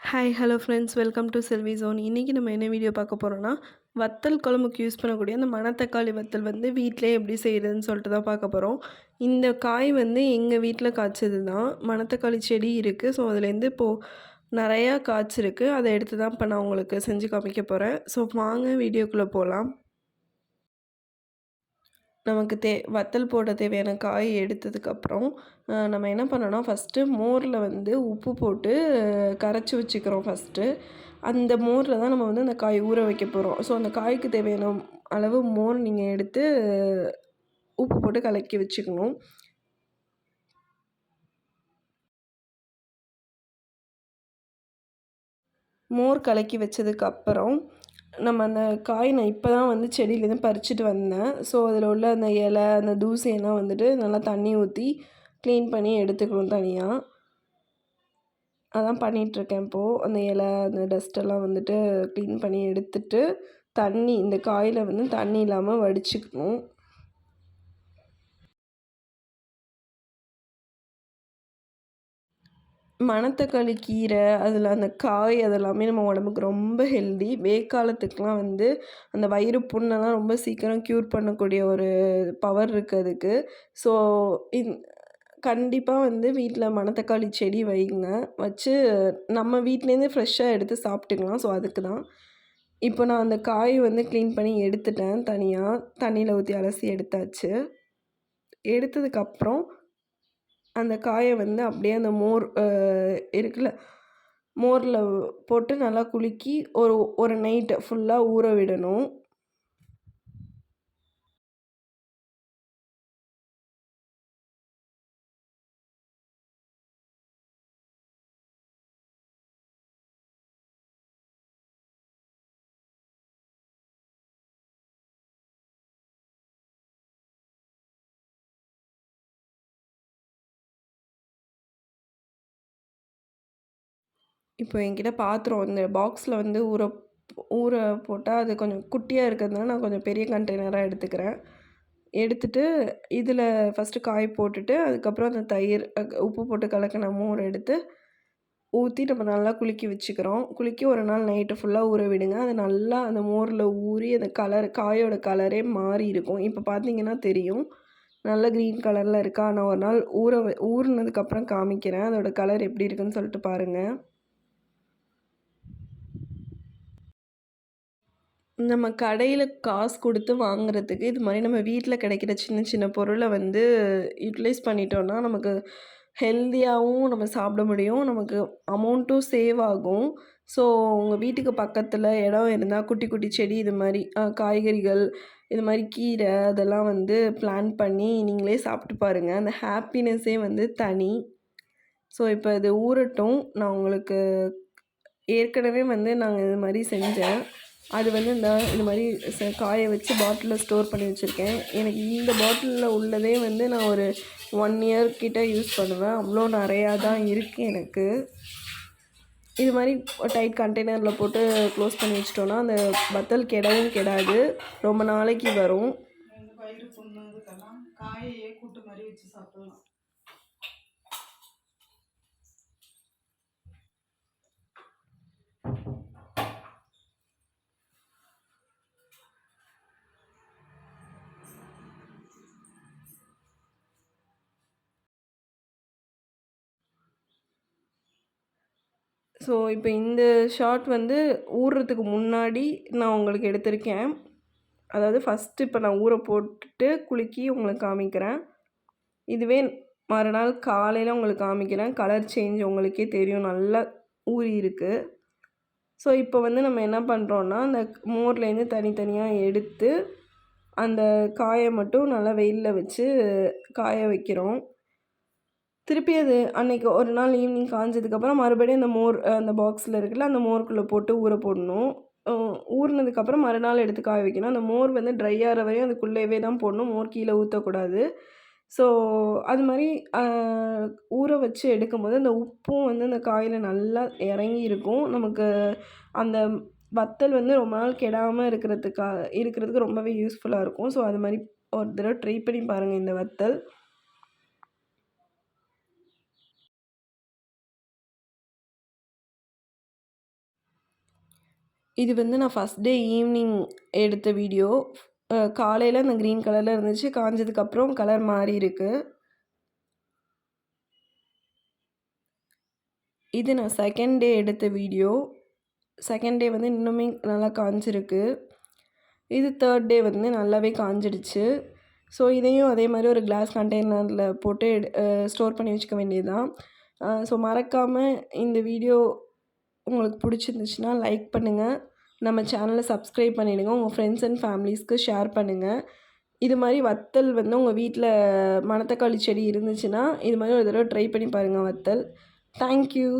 Hi hello friends welcome to Selvi zone இன்றைக்கி நம்ம என்ன வீடியோ பார்க்க போகிறோன்னா வத்தல் குழம்புக்கு யூஸ் பண்ணக்கூடிய அந்த மணத்தக்காளி வத்தல் வந்து வீட்டிலே எப்படி செய்கிறதுன்னு சொல்லிட்டு தான் பார்க்க போகிறோம் இந்த காய் வந்து எங்கள் வீட்டில் காய்ச்சது தான் மணத்தக்காளி செடி இருக்குது ஸோ அதுலேருந்து இப்போது நிறையா காய்ச்சிருக்கு. அதை எடுத்து தான் இப்போ நான் உங்களுக்கு செஞ்சு காமிக்க போகிறேன் ஸோ வாங்க வீடியோக்குள்ளே போகலாம் நமக்கு தே வத்தல் போட தேவையான காய் எடுத்ததுக்கப்புறம் நம்ம என்ன பண்ணோன்னா ஃபஸ்ட்டு மோரில் வந்து உப்பு போட்டு கரைச்சி வச்சுக்கிறோம் ஃபஸ்ட்டு அந்த மோரில் தான் நம்ம வந்து அந்த காய் ஊற வைக்க போகிறோம் ஸோ அந்த காய்க்கு தேவையான அளவு மோர் நீங்கள் எடுத்து உப்பு போட்டு கலக்கி வச்சுக்கணும். மோர் கலக்கி வச்சதுக்கப்புறம் நம்ம அந்த காய் நான் இப்போ தான் வந்து செடியிலேருந்து பறிச்சுட்டு வந்தேன். ஸோ அதில் உள்ள அந்த இலை அந்த தூசையெல்லாம் வந்துட்டு நல்லா தண்ணி ஊற்றி க்ளீன் பண்ணி எடுத்துக்கணும் தனியாக அதான் பண்ணிகிட்ருக்கேன் இப்போது அந்த இலை அந்த டஸ்ட்டெல்லாம் வந்துட்டு க்ளீன் பண்ணி எடுத்துட்டு தண்ணி இந்த காயில் வந்து தண்ணி இல்லாமல் வடிச்சுக்கணும். மணத்தக்காளி கீரை அதில் அந்த காய் அதெல்லாமே நம்ம உடம்புக்கு ரொம்ப ஹெல்தி வேக்காலத்துக்கெலாம் வந்து அந்த வயிறு புண்ணெல்லாம் ரொம்ப சீக்கிரம் க்யூர் பண்ணக்கூடிய ஒரு பவர் இருக்குது அதுக்கு. ஸோ இந் கண்டிப்பாக வந்து வீட்டில் மணத்தக்காளி செடி வைங்க. வச்சு நம்ம வீட்லேருந்து ஃப்ரெஷ்ஷாக எடுத்து சாப்பிட்டுக்கலாம். ஸோ அதுக்கு தான். இப்போ நான் அந்த காய் வந்து க்ளீன் பண்ணி எடுத்துட்டேன் தனியாக தண்ணியில் ஊற்றி அலசி எடுத்தாச்சு. எடுத்ததுக்கப்புறம் அந்த காயை வந்து அப்படியே அந்த மோர் இருக்குல்ல மோரில் போட்டு நல்லா குலுக்கி ஒரு ஒரு நைட்டு ஃபுல்லாக ஊற விடணும். இப்போ என்கிட்ட பாத்திரம் இந்த பாக்ஸில் வந்து ஊற ஊற போட்டால் அது கொஞ்சம் குட்டியாக இருக்கிறதுனால நான் கொஞ்சம் பெரிய கண்டெய்னராக எடுத்துக்கிறேன். எடுத்துட்டு இதில் ஃபஸ்ட்டு காய் போட்டுட்டு அதுக்கப்புறம் அந்த தயிர் உப்பு போட்டு கலக்கின மோர் எடுத்து ஊற்றி நம்ம நல்லா குலுக்கி வச்சுக்கிறோம். குலுக்கி ஒரு நாள் நைட்டு ஃபுல்லாக ஊற விடுங்க. அது நல்லா அந்த மோரில் ஊறி அந்த கலர் காயோட கலரே மாறி இருக்கும். இப்போ பார்த்தீங்கன்னா தெரியும். நல்ல க்ரீன் கலரில் இருக்கா? நான் ஒரு நாள் ஊற ஊறினதுக்கப்புறம் காமிக்கிறேன். அதோடய கலர் எப்படி இருக்குன்னு சொல்லிட்டு பாருங்கள் நம்ம கடையில் காசு கொடுத்து வாங்குறதுக்கு இது மாதிரி நம்ம வீட்டில் கிடைக்கிற சின்ன சின்ன பொருளை வந்து யூட்டிலைஸ் பண்ணிட்டோன்னா நமக்கு ஹெல்த்தியாகவும் நம்ம சாப்பிட முடியும். நமக்கு அமௌண்ட்டும் சேவ் ஆகும். ஸோ உங்கள் வீட்டுக்கு பக்கத்தில் இடம் இருந்தால் குட்டி குட்டி செடி இது மாதிரி காய்கறிகள் இது மாதிரி கீரை அதெல்லாம் வந்து பிளான் பண்ணி நீங்களே சாப்பிட்டு பாருங்கள் அந்த ஹாப்பினஸ்ஸே வந்து தனி. ஸோ இப்போ இது ஊறட்டும். நான் உங்களுக்கு ஏற்கனவே வந்து நாங்கள் இது மாதிரி செஞ்சேன். அது வந்து இந்த இந்த மாதிரி காய வச்சு பாட்டிலில் ஸ்டோர் பண்ணி வச்சுருக்கேன். எனக்கு இந்த பாட்டிலில் உள்ளதே வந்து நான் ஒரு ஒன் இயர் கிட்டே யூஸ் பண்ணுவேன். அவ்வளோ நிறையா தான் இருக்குது எனக்கு. இது மாதிரி டைட் கண்டெய்னரில் போட்டு க்ளோஸ் பண்ணி வச்சிட்டோன்னா அந்த பத்தல் கெடவும் கெடாது. ரொம்ப நாளைக்கு வரும். காயையே கூட்டு மாதிரி வச்சு சாப்பிடலாம். ஸோ இப்போ இந்த ஷார்ட் வந்து ஊறுறதுக்கு முன்னாடி நான் உங்களுக்கு எடுத்திருக்கேன். அதாவது ஃபஸ்ட்டு இப்போ நான் ஊற போட்டுட்டு குலுக்கி உங்களுக்கு காமிக்கிறேன். இதுவே மறுநாள் காலையில் உங்களுக்கு காமிக்கிறேன். கலர் சேஞ்ச் உங்களுக்கே தெரியும். நல்லா ஊறி இருக்குது ஸோ இப்போ வந்து நம்ம என்ன பண்ணுறோன்னா அந்த மோர்லேருந்து தனித்தனியாக எடுத்து அந்த காயை மட்டும் நல்லா வெயிலில் வச்சு காய வைக்கிறோம். திருப்பி அது அன்றைக்கி ஒரு நாள் ஈவினிங் காஞ்சதுக்கப்புறம் மறுபடியும் அந்த மோர் அந்த பாக்ஸில் இருக்குல்ல அந்த மோருக்குள்ளே போட்டு ஊற போடணும். ஊறினதுக்கப்புறம் மறுநாள் எடுத்து காய வைக்கணும். அந்த மோர் வந்து ட்ரை ஆகிற வரையும் அதுக்குள்ளேயே தான் போடணும். மோர் கீழே ஊற்றக்கூடாது ஸோ அது மாதிரி ஊற வச்சு எடுக்கும்போது அந்த உப்பும் வந்து அந்த காயில் நல்லா இறங்கி இருக்கும். நமக்கு அந்த வத்தல் வந்து ரொம்ப நாள் கெடாமல் இருக்கிறதுக்காக இருக்கிறதுக்கு ரொம்பவே யூஸ்ஃபுல்லாக இருக்கும். ஸோ அது மாதிரி ஒரு தடவை ட்ரை பண்ணி பாருங்கள் இந்த வத்தல். இது வந்து நான் ஃபஸ்ட் டே ஈவினிங் எடுத்த வீடியோ காலையில் அந்த க்ரீன் கலரில் இருந்துச்சு. காஞ்சதுக்கப்புறம் கலர் மாறி இருக்கு. இது நான் செகண்ட் டே எடுத்த வீடியோ செகண்ட் டே வந்து இன்னுமே நல்லா காஞ்சிருக்கு. இது தேர்ட் டே வந்து நல்லாவே காஞ்சிடுச்சு. ஸோ இதையும் அதே மாதிரி ஒரு கிளாஸ் கண்டெய்னரில் போட்டு ஸ்டோர் பண்ணி வச்சுக்க வேண்டியது தான் ஸோ மறக்காமல் இந்த வீடியோ உங்களுக்கு பிடிச்சிருந்துச்சுன்னா லைக் பண்ணுங்கள் நம்ம சேனலை சப்ஸ்கிரைப் பண்ணிவிடுங்க உங்கள் ஃப்ரெண்ட்ஸ் அண்ட் ஃபேமிலிஸ்க்கு ஷேர் பண்ணுங்கள் இது மாதிரி வத்தல் வந்து உங்கள் வீட்டில் மணத்தக்காளி செடி இருந்துச்சுன்னா இது மாதிரி ஒரு தடவை ட்ரை பண்ணி பாருங்கள் வத்தல். தேங்க்யூ